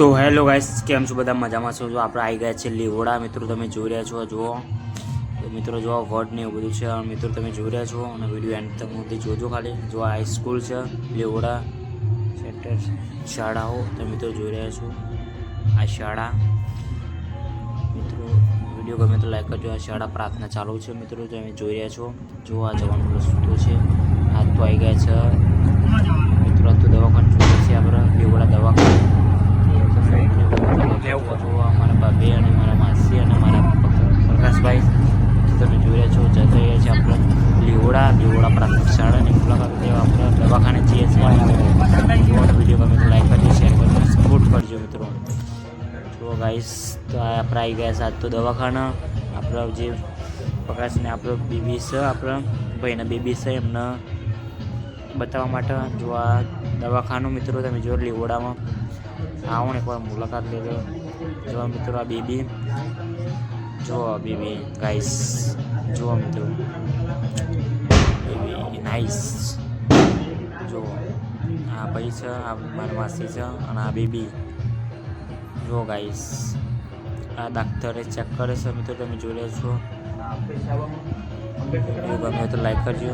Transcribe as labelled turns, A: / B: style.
A: તો hello guys, કેમ છો બધા? મજામાં છો? જો આપણે આવી ગયા છે લીવડા. મિત્રો, તમે જોઈ રહ્યા છો, જુઓ. મિત્રો જો વર્ડ ને એવું બધું છે. મિત્રો, તમે જોઈ રહ્યા છો? અને વીડિયો એન્ડ તક સુધી જોજો ખાલી. જો આ છે, લીવડા સેન્ટર શાળાઓ. તમે મિત્રો, જોઈ રહ્યા છો? આ શાળા. મિત્રો વીડિયો ગમે તો લાઈક કરજો. આ શાળા પ્રાર્થના ચાલુ છે, મિત્રો. તમે જોઈ રહ્યા છો? જો આ જવાનું રસ્તો છે. આ તો આવી ગયા છે મિત્રો આ તો દવાખાનું જોઈએ છે આપણે લીવડા દવાખાનું જો અમારા ભાભી અને મારા માસી અને મારા પ્રકાશભાઈ. તમે જોઈ રહ્યા છો જતા રહ્યા છે આપણે લીવડા. લીવડા પ્રાથમિક શાળાની મુલાકાત લેવા આપણે દવાખાને જઈએ છીએ. વીડિયો ગમે તો લાઈક કરજો શેર કરજો સપોર્ટ કરજો મિત્રો. જો ગાઈસ તો આપણે આવી ગયા આજ તો દવાખાના. આપણા જે પ્રકાશને આપણો બેબી છે, આપણા ભાઈના બેબી છે, એમને બતાવવા માટે જો આ દવાખાનું મિત્રો તમે જો લીવડામાં. આવો ને એકવાર મુલાકાત લેજો જો મિત્રો આ બેબી. જો આ બેબી ગાઈસ જુઓ મિત્રો. બેબી નાઈસ જો આ ભાઈ છે આ મારા માસી છે અને આ બેબી. જો ગાઈસ આ ડાક્ટરે ચેક કરે છે મિત્રો તમે જોઈ રહ્યા છો. ગમે તો લાઈક કરજો.